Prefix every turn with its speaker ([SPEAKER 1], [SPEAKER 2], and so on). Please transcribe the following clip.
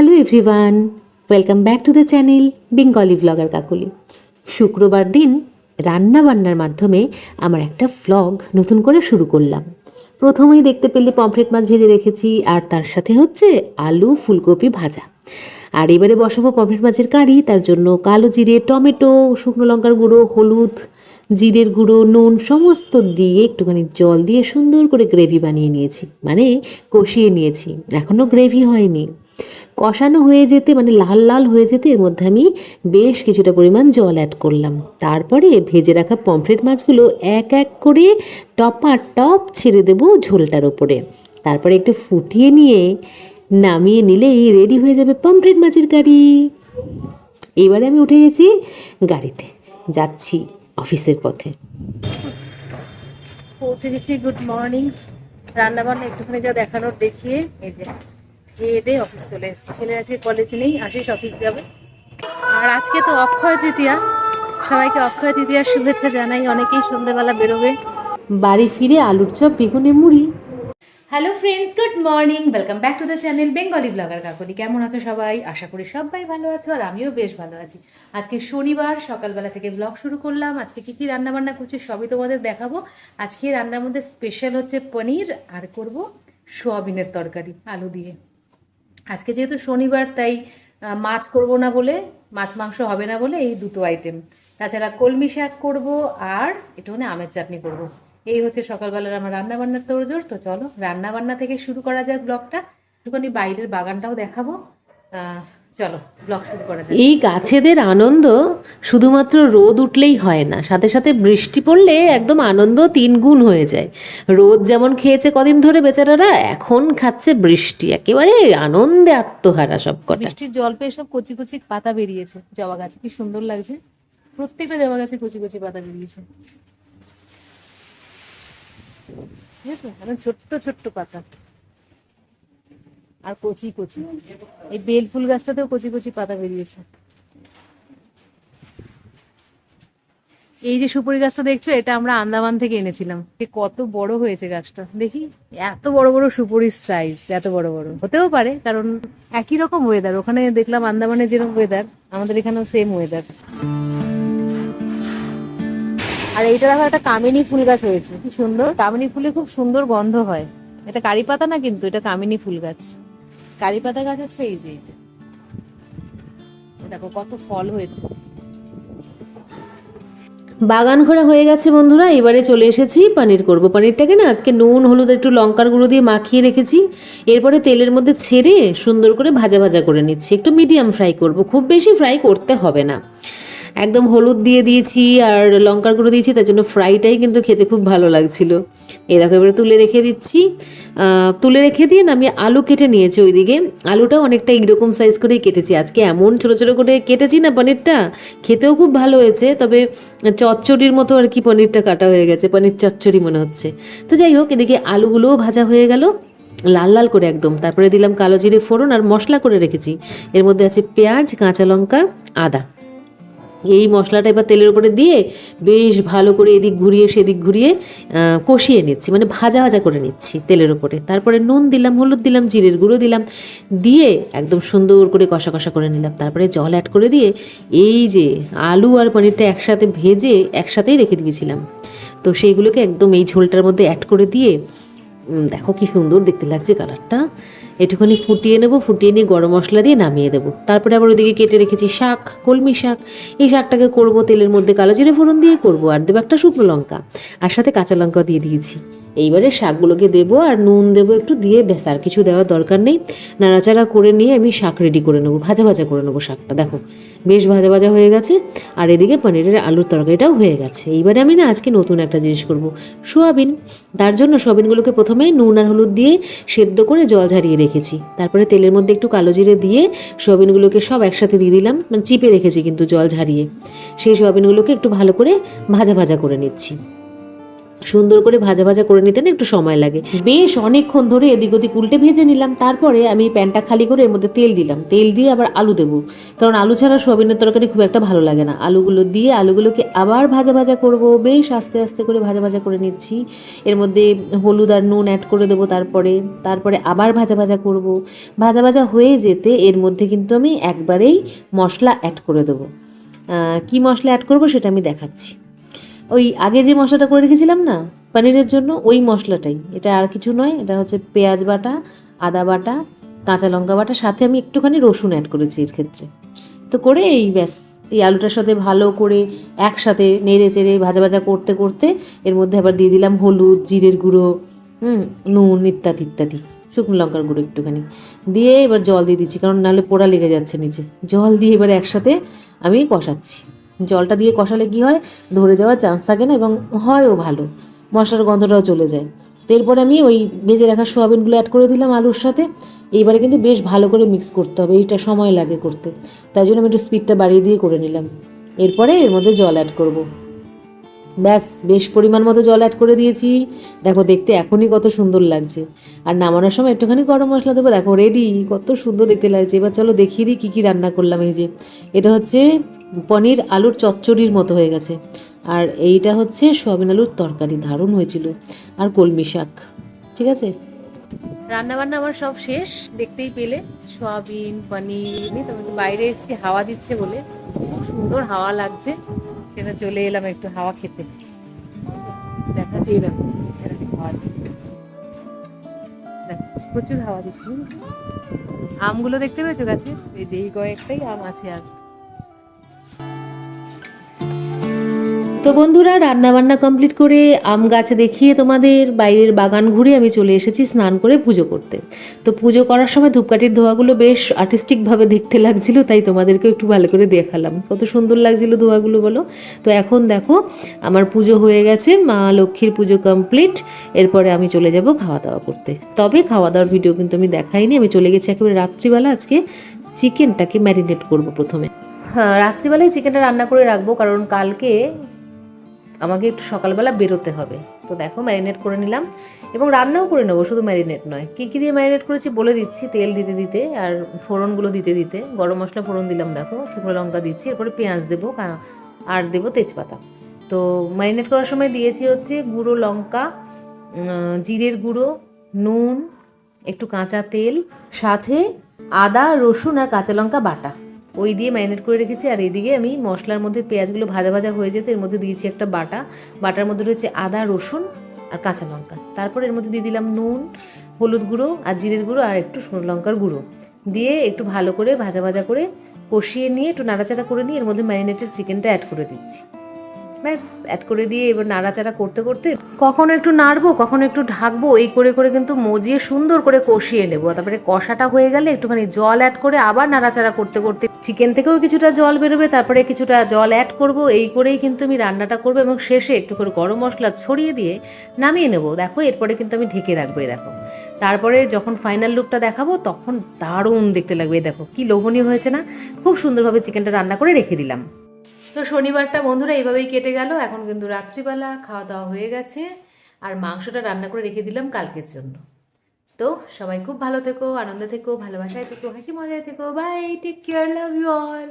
[SPEAKER 1] Hello everyone welcome back to the channel Bengali blogger Kakuli শুক্রবার দিন রান্না বান্নার মাধ্যমে আমার একটা ভ্লগ নতুন করে শুরু করলাম। প্রথমেই দেখতে পেলে পমফ্রেট মাছ ভেজে রেখেছি, আর তার সাথে হচ্ছে আলু ফুলকপি ভাজা। আর এবারে বসাবো পমফ্রেট মাছের কারি, তার জন্য কালো জিরে, টমেটো, শুকনো লঙ্কার গুঁড়ো, হলুদ জিরের গুঁড়ো, নুন, সমস্ত দিয়ে একটুখানি জল দিয়ে সুন্দর করে গ্রেভি বানিয়ে নিয়েছি। মানে কষিয়ে নিয়েছি। এখনও গ্রেভি হয়নি। কষানো হয়ে যেতে মানে লাল লাল হয়ে যেতে এর মধ্যে আমি বেশ কিছুটা পরিমাণ জল অ্যাড করলাম। তারপরে ভেজে রাখা পমফ্রেট মাছগুলো এক এক করে টপা টপ ছেড়ে দেবো ঝোলটার ওপরে। তারপরে একটু ফুটিয়ে নিয়ে নামিয়ে নিলেই রেডি হয়ে যাবে পমফ্রেট মাছের গাড়ি এবারে আমি উঠে গেছি গাড়িতে। যাচ্ছি। অফিসের পথে।
[SPEAKER 2] পৌঁছে গেছি গুড মর্নিং রান্না বান্না একটুখানি যা দেখানোর দেখিয়ে এই যে খেয়ে দিয়ে অফিস চলে এসেছি। ছেলে আজকে কলেজ নেই আসিস অফিস যাবে। আর আজকে তো অক্ষয় তৃতীয়া। সবাইকে অক্ষয় তৃতীয়ার শুভেচ্ছা জানাই অনেকেই সন্ধ্যেবেলা বেরোবে।
[SPEAKER 1] বাড়ি ফিরে আলুর চপ বেগুনে মুড়ি।
[SPEAKER 2] Hello friends good morning welcome back to the channel Bengali blogger Kakuli কেমন আছো সবাই? আশা করি সবাই ভালো আছো আর আমিও বেশ ভালো আছি। আজকে শনিবার, সকালবেলা থেকে ব্লগ শুরু করলাম। আজকে কী কী রান্নাবান্না করছি সবই তোমাদের দেখাবো। আজকে রান্নার মধ্যে স্পেশাল হচ্ছে পনির আর করব সোয়াবিনের তরকারি, আলু দিয়ে। আজকে যেহেতু শনিবার, তাই মাছ করব না বলে, মাছ মাংস হবে না বলে এই দুটো আইটেম তাছাড়া কলমি শাক করব আর একটুখানি আমের চাটনি করব। এই হচ্ছে সকালবেলার আমার রান্না বান্নার তোড়জোড়। তো চলো রান্না বান্না থেকে শুরু করা যাক ব্লগটা। একটুখানি বাইরের বাগানটাও দেখাবো। চলো ব্লগ শুরু করা যাক।
[SPEAKER 1] এই গাছেদের আনন্দ শুধুমাত্র রোদ উঠলেই হয় না সাথে সাথে বৃষ্টি পড়লে একদম আনন্দ তিন গুণ হয়ে যায়। রোদ যেমন খেয়েছে কদিন ধরে বেচারারা এখন খাচ্ছে বৃষ্টি একেবারে আনন্দে আত্মহারা সব কটা
[SPEAKER 2] বৃষ্টির জল পেয়ে সব কচি কচি পাতা বেরিয়েছে জবা গাছে কি সুন্দর লাগছে। প্রত্যেকটা জবা গাছে কচি কচি পাতা বেরিয়েছে। মানে ছোট্ট ছোট্ট পাতা। আর কচি কচি। এই বেল ফুল গাছটাতেও কচি কচি পাতা বেরিয়েছে। এই যে সুপুরি গাছটা দেখছ, এটা আমরা আন্দামান থেকে এনেছিলাম। কত বড় হয়েছে গাছটা। দেখি, এত বড় বড় সুপুরির সাইজ এত বড় বড়। হতেও পারে, কারণ একই রকম ওয়েদার ওখানে দেখলাম আন্দামানে যেরকম ওয়েদার আমাদের এখানেও সেম ওয়েদার আর এইটা দেখো একটা কামিনী ফুল গাছ হয়েছে। কি সুন্দর? কামিনী ফুলে খুব সুন্দর গন্ধ হয়। এটা কারি পাতা না কিন্তু এটা কামিনী ফুল গাছ। কারি পাতা গাছ হচ্ছে এই যে এইটা। এ দেখো কত ফল হয়েছে।
[SPEAKER 1] বাগান ঘোরা হয়ে গেছে বন্ধুরা এবারে চলে এসেছি পনির করব। পনিরটাকে না আজকে নুন হলুদ একটু লঙ্কার গুঁড়ো দিয়ে মাখিয়ে রেখেছি। এরপরে তেলের মধ্যে ছেড়ে সুন্দর করে ভাজা ভাজা করে নিচ্ছি। একটু মিডিয়াম ফ্রাই করব খুব বেশি ফ্রাই করতে হবে না। একদম হলুদ দিয়ে দিয়েছি আর লঙ্কার গুঁড়ো দিয়েছি, তার জন্য ফ্রাইটাই কিন্তু খেতে খুব ভালো লাগছিল। এই দেখো, এবারে তুলে রেখে দিচ্ছি। তুলে রেখে দিয়ে না, আমি আলু কেটে নিয়েছি ওইদিকে। আলুটাও অনেকটা এইরকম সাইজ করেই কেটেছি। আজকে এমন ছোটো ছোটো করে কেটেছি না পনিরটা, খেতেও খুব ভালো হয়েছে, তবে চচ্চড়ির মতো আর কি পনিরটা কাটা হয়ে গেছে, পনির চচ্চড়ি মনে হচ্ছে। তো যাই হোক, এদিকে আলুগুলোও ভাজা হয়ে গেল, লাল লাল করে একদম। তারপরে দিলাম কালো জিরে ফোড়ন আর মশলা করে রেখেছি। এর মধ্যে আছে পেঁয়াজ, কাঁচা লঙ্কা, আদা। এই মশলাটা এবার তেলের উপরে দিয়ে বেশ ভালো করে এদিক ঘুরিয়ে সেদিক ঘুরিয়ে কষিয়ে নিচ্ছি। মানে ভাজা ভাজা করে নিচ্ছি তেলের উপরে। তারপরে নুন দিলাম, হলুদ দিলাম, জিরের গুঁড়ো দিলাম, দিয়ে একদম সুন্দর করে কষা কষা করে নিলাম। তারপরে জল অ্যাড করে দিয়ে এই যে আলু আর পনিরটা একসাথে ভেজে একসাথেই রেখে দিয়েছিলাম। তো সেইগুলোকে একদম এই ঝোলটার মধ্যে অ্যাড করে দিয়ে দেখো কি সুন্দর দেখতে লাগছে কালারটা একটুখানি ফুটিয়ে নেব, ফুটিয়ে নিয়ে গরম মশলা দিয়ে নামিয়ে দেবো। তারপরে আবার ওদিকে কেটে রেখেছি শাক, কলমি শাক। এই শাকটাকে করব তেলের মধ্যে কালো জিরে ফোড়ন দিয়ে করব আর দেবো একটা শুকনো লঙ্কা। আর সাথে কাঁচা লঙ্কা দিয়ে দিয়েছি। এইবারে শাকগুলোকে দেবো আর নুন দেবো একটু দিয়ে, ব্যাস, আর কিছু দেওয়ার দরকার নেই। নাড়াচাড়া করে নিয়ে আমি শাক রেডি করে নেব, ভাজা ভাজা করে নেব শাকটা, দেখো। বেশ ভাজা ভাজা হয়ে গেছে, আর এদিকে পনিরের আলুর তরকারিটাও হয়ে গেছে। এইবারে আমি না আজকে নতুন একটা জিনিস করব, সোয়াবিন। তার জন্য সোয়াবিনগুলোকে প্রথমে নুন আর হলুদ দিয়ে সেদ্ধ করে জল ঝারিয়ে রেখেছি। তারপরে তেলের মধ্যে একটু কালো জিরে দিয়ে সোয়াবিনগুলোকে সব একসাথে দিয়ে দিলাম মানে চিপে রেখেছি কিন্তু জল ঝারিয়ে। সেই সোয়াবিনগুলোকে একটু ভালো করে ভাজা ভাজা করে নিচ্ছি। সুন্দর করে ভাজা ভাজা করে নিতে না একটু সময় লাগে। বেশ অনেকক্ষণ ধরে এদিক ওদিক উল্টে ভেজে নিলাম, তারপরে আমি প্যানটা খালি করে এর মধ্যে তেল দিলাম। তেল দিয়ে আবার আলু দেবো, কারণ আলু ছাড়া সোয়াবিনের তরকারি খুব একটা ভালো লাগে না। আলুগুলো দিয়ে আলুগুলোকে আবার ভাজা ভাজা করব, বেশ আস্তে আস্তে করে ভাজা ভাজা করে নিচ্ছি। এর মধ্যে হলুদ আর নুন অ্যাড করে দেবো তারপরে তারপরে আবার ভাজা ভাজা করব। ভাজা ভাজা হয়ে যেতে এর মধ্যে কিন্তু আমি একবারেই মশলা অ্যাড করে দেবো। কি মশলা অ্যাড করব সেটা আমি দেখাচ্ছি। ওই আগে যে মশলাটা করে রেখেছিলাম না, পনিরের জন্য ওই মশলাটাই। এটা আর কিছু নয়, এটা হচ্ছে পেঁয়াজ বাটা, আদা বাটা, কাঁচা লঙ্কা বাটা, সাথে আমি একটুখানি রসুন অ্যাড করেছি এর ক্ষেত্রে। তো করে এই ব্যাস, এই আলুটার সাথে ভালো করে একসাথে নেড়ে চেড়ে ভাজা ভাজা করতে করতে এর মধ্যে আবার দিয়ে দিলাম হলুদ, জিরের গুঁড়ো, হুম, নুন ইত্যাদি ইত্যাদি, শুকনো লঙ্কার গুঁড়ো একটুখানি। দিয়ে এবার জল দিয়ে দিচ্ছি, কারণ নাহলে পোড়া লেগে যাচ্ছে নিচে। জল দিয়ে এবার একসাথে আমি কষাচ্ছি। জলটা দিয়ে কষালে কি হয়? ধরে যাওয়ার চান্স থাকে না এবং হয়ও ভালো। মশলার গন্ধটাও চলে যায়। তো এরপরে আমি ওই ভেজে রাখা সোয়াবিনগুলো অ্যাড করে দিলাম আলুর সাথে। এইবারে কিন্তু বেশ ভালো করে মিক্স করতে হবে, এইটা সময় লাগে করতে। তাই জন্য আমি একটু স্পিডটা বাড়িয়ে দিয়ে করে নিলাম। এরপরে এর মধ্যে জল অ্যাড করব। ব্যাস, বেশ পরিমাণ মতো জল অ্যাড করে দিয়েছি। দেখো, দেখতে এখনই কত সুন্দর লাগছে। আর নামানোর সময় একটুখানি গরম মশলা দেবো। দেখো রেডি কত সুন্দর দেখতে লাগছে। এবার চলো দেখিয়ে দিই কী কী রান্না করলাম। এই যে, এটা হচ্ছে পনির আলুর চচ্চড়ির মতো হয়ে গেছে। আর এইটা হচ্ছে সোয়াবিন আলুর তরকারি। দারুণ হয়েছিল। আর কলমি শাক। ঠিক আছে? রান্না বান্না আমার সব শেষ। দেখতেই পেলে। সোয়াবিন, পনির নিয়ে তো বাইরে এসেছি, হাওয়া দিচ্ছে বলে। খুব সুন্দর হাওয়া লাগছে। সেটা চলে এলাম একটু হাওয়া খেতে। দেখা এই প্রচুর হাওয়া দিচ্ছে আমগুলো দেখতে পেয়েছ গাছে? এই যে এই কয়েকটাই আম আছে আর তো বন্ধুরা রান্না বান্না কমপ্লিট করে আম গাছ দেখিয়ে তোমাদের বাইরের বাগান ঘুরে আমি চলে এসেছি স্নান করে পুজো করতে। তো পুজো করার সময় ধূপকাঠির ধোয়াগুলো বেশ আর্টিস্টিকভাবে দেখতে লাগছিল, তাই তোমাদেরকেও একটু ভালো করে দেখালাম। কত সুন্দর লাগছিল ধোয়াগুলো, বলো? তো এখন দেখো, আমার পুজো হয়ে গেছে, মা লক্ষ্মীর পুজো কমপ্লিট এরপরে আমি চলে যাব খাওয়া দাওয়া করতে। তবে খাওয়া দাওয়ার ভিডিও কিন্তু আমি দেখাইনি, আমি চলে গেছি একেবারে রাত্রিবেলা, আজকে চিকেনটাকে ম্যারিনেট করব প্রথমে। হ্যাঁ রাত্রিবেলায় চিকেনটা রান্না করে রাখব, কারণ কালকে আমাকে একটু সকালবেলা বেরোতে হবে। তো দেখো ম্যারিনেট করে নিলাম এবং রান্নাও করে নেব, শুধু ম্যারিনেট নয়। কী কী দিয়ে ম্যারিনেট করেছি বলে দিচ্ছি, তেল দিতে দিতে আর ফোড়নগুলো দিতে দিতে। গরম মশলা, ফোড়ন দিলাম দেখো, শুকনো লঙ্কা দিচ্ছি, এরপরে পেঁয়াজ দেবো আর দেবো তেজপাতা। তো ম্যারিনেট করার সময় দিয়েছি হচ্ছে গুঁড়ো লঙ্কা জিরের গুঁড়ো, নুন, একটু কাঁচা তেল, সাথে আদা, রসুন আর কাঁচা লঙ্কা বাটা। ওই দিয়ে ম্যারিনেট করে রেখেছি, আর এদিকে আমি মশলার মধ্যে পেঁয়াজগুলো ভাজা ভাজা হয়ে যেতে এর মধ্যে দিয়েছি একটা বাটা। বাটার মধ্যে রয়েছে আদা, রসুন আর কাঁচা লঙ্কা। তারপর এর মধ্যে দিয়ে দিলাম নুন, হলুদ গুঁড়ো আর জিরের গুঁড়ো আর একটু শুকনো লঙ্কার গুঁড়ো। দিয়ে একটু ভালো করে ভাজা ভাজা করে কষিয়ে নিয়ে একটু নাড়াচাড়া করে নিয়ে এর মধ্যে ম্যারিনেটেড চিকেনটা অ্যাড করে দিচ্ছি। ব্যাস অ্যাড করে দিয়ে এবার নাড়াচাড়া করতে করতে কখনো একটু নাড়বো, কখনো একটু ঢাকবো, এই করে করে কিন্তু মজিয়ে সুন্দর করে কষিয়ে নেব। তারপরে কষাটা হয়ে গেলে একটুখানি জল অ্যাড করে আবার নাড়াচাড়া করতে করতে চিকেন থেকেও কিছুটা জল বেরোবে, তারপরে কিছুটা জল অ্যাড করব, এই করেই কিন্তু আমি রান্নাটা করব এবং শেষে একটু করে গরম মশলা ছড়িয়ে দিয়ে নামিয়ে নেব। দেখো, এরপরে কিন্তু আমি ঢেকে রাখব দেখো। তারপরে যখন ফাইনাল লুকটা দেখাবো, তখন দারুণ দেখতে লাগবে দেখো। কি লোভনীয় হয়েছে না? খুব সুন্দরভাবে চিকেনটা রান্না করে রেখে দিলাম। তো শনিবারটা বন্ধুরা এইভাবেই কেটে গেল। এখন কিন্তু রাত্রিবেলা খাওয়া দাওয়া হয়ে গেছে। আর মাংসটা রান্না করে রেখে দিলাম কালকের জন্য। তো সবাই খুব ভালো থেকো, আনন্দে থেকো, ভালোবাসায় থেকো, হাসি মজায় থেকো। Bye take care love you all